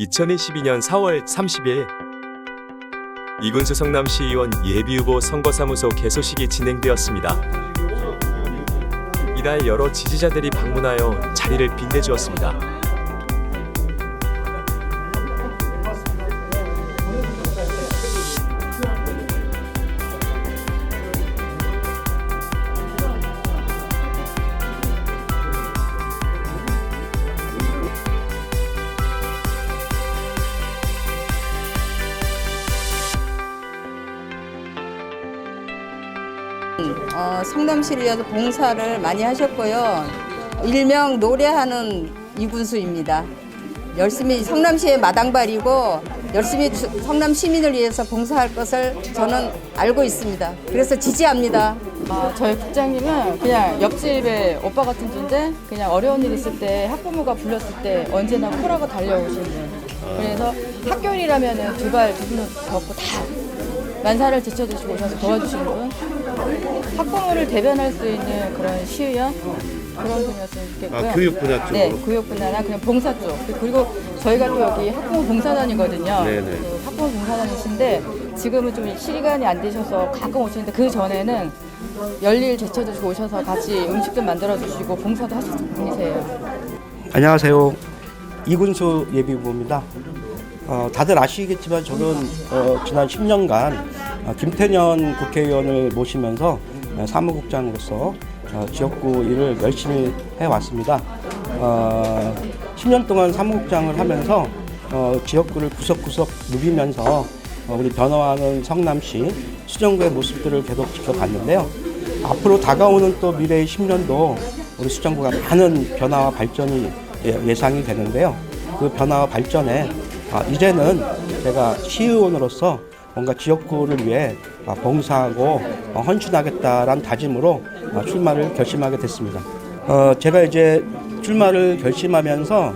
2022년 4월 30일 이군수 성남시의원 예비후보 선거사무소 개소식이 진행되었습니다. 이날 여러 지지자들이 방문하여 자리를 빛내주었습니다. 어, 성남시를 위해서 봉사를 많이 하셨고요. 일명 노래하는 이군수입니다. 열심히 성남시의 마당발이고 열심히 주- 성남 시민을 위해서 봉사할 것을 저는 알고 있습니다. 그래서 지지합니다. 아, 저희 국장님은 그냥 옆집에 오빠 같은 존재, 그냥 어려운 일 있을 때 학부모가 불렀을 때 언제나 쿨하고 달려오시는 분. 그래서 학교 일이라면 두 발두 손을 걷고 다 만사를 제쳐주시고 오셔서 도와주시는 분. 학부모를 대변할 수 있는 그런 시의원 그런 분이었으면 좋겠고요. 아, 교육 분야 쪽으로? 네, 교육 분야나 그냥 봉사 쪽. 그리고 저희가 또 여기 학부모 봉사단이거든요. 네네. 그 학부모 봉사단이신데 지금은 좀 시간이 안 되셔서 가끔 오시는데 그 전에는 열일 제쳐주시고 오셔서 같이 음식도 만들어 주시고 봉사도 하셨던 분이세요. 안녕하세요. 이군수 예비후보입니다. 어, 다들 아시겠지만 저는 어, 지난 10년간 어, 김태년 국회의원을 모시면서 어, 사무국장으로서 어, 지역구 일을 열심히 해왔습니다. 어, 10년 동안 사무국장을 하면서 어, 지역구를 구석구석 누비면서 어, 우리 변화하는 성남시 수정구의 모습들을 계속 지켜봤는데요. 앞으로 다가오는 또 미래의 10년도 우리 수정구가 많은 변화와 발전이 예- 예상이 되는데요. 그 변화와 발전에 아, 이제는 제가 시의원으로서 뭔가 지역구를 위해 아, 봉사하고 어, 헌신하겠다라는 다짐으로 아, 출마를 결심하게 됐습니다. 어, 제가 이제 출마를 결심하면서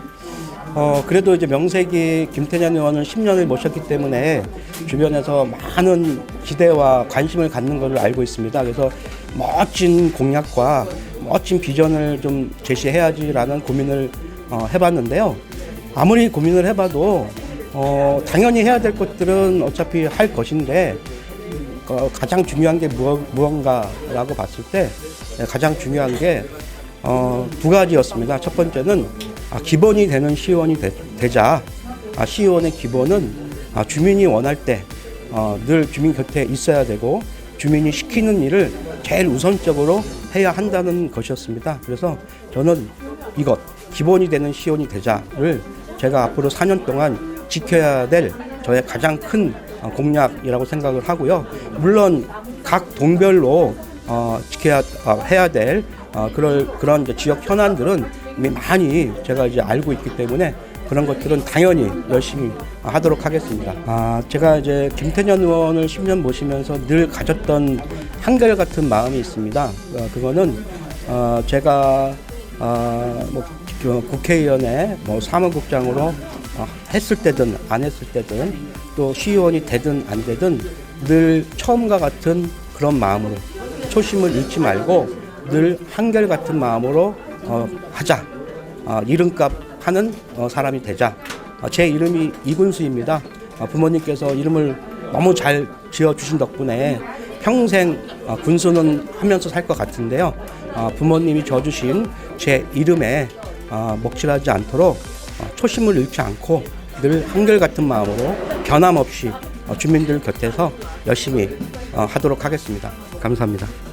어, 그래도 이제 명색이 김태년 의원을 10년을 모셨기 때문에 주변에서 많은 기대와 관심을 갖는 것을 알고 있습니다. 그래서 멋진 공약과 멋진 비전을 좀 제시해야지라는 고민을 어, 해봤는데요. 아무리 고민을 해봐도 어, 당연히 해야 될 것들은 어차피 할 것인데 어, 가장 중요한 게 무언가라고 봤을 때 네, 가장 중요한 게 어, 두 가지였습니다. 첫 번째는 아, 기본이 되는 시의원이 되, 자 아, 시의원의 기본은 아, 주민이 원할 때 어, 늘 주민 곁에 있어야 되고 주민이 시키는 일을 제일 우선적으로 해야 한다는 것이었습니다. 그래서 저는 이것 기본이 되는 시의원이 되자를 제가 앞으로 4년 동안 지켜야 될 저의 가장 큰 어, 공약이라고 생각을 하고요. 물론 각 동별로 어, 지켜야 어, 해야 될 어, 그럴 그런 지역 현안들은 이미 많이 제가 이제 알고 있기 때문에 그런 것들은 당연히 열심히 하도록 하겠습니다. 아, 제가 이제 김태년 의원을 10년 모시면서 늘 가졌던 한결같은 마음이 있습니다. 어, 그거는 어, 제가 어, 뭐, 그 국회의원의 뭐 사무국장으로 어, 했을 때든 안 했을 때든 또 시의원이 되든 안 되든 늘 처음과 같은 그런 마음으로 초심을 잃지 말고 늘 한결같은 마음으로 어, 하자. 어, 이름값 하는 어, 사람이 되자. 어, 제 이름이 이군수입니다. 어, 부모님께서 이름을 너무 잘 지어주신 덕분에 평생 어, 군수는 하면서 살 것 같은데요. 어, 부모님이 져주신 제 이름에 어, 먹칠하지 않도록 어, 초심을 잃지 않고 늘 한결같은 마음으로 변함없이 어, 주민들 곁에서 열심히 어, 하도록 하겠습니다. 감사합니다.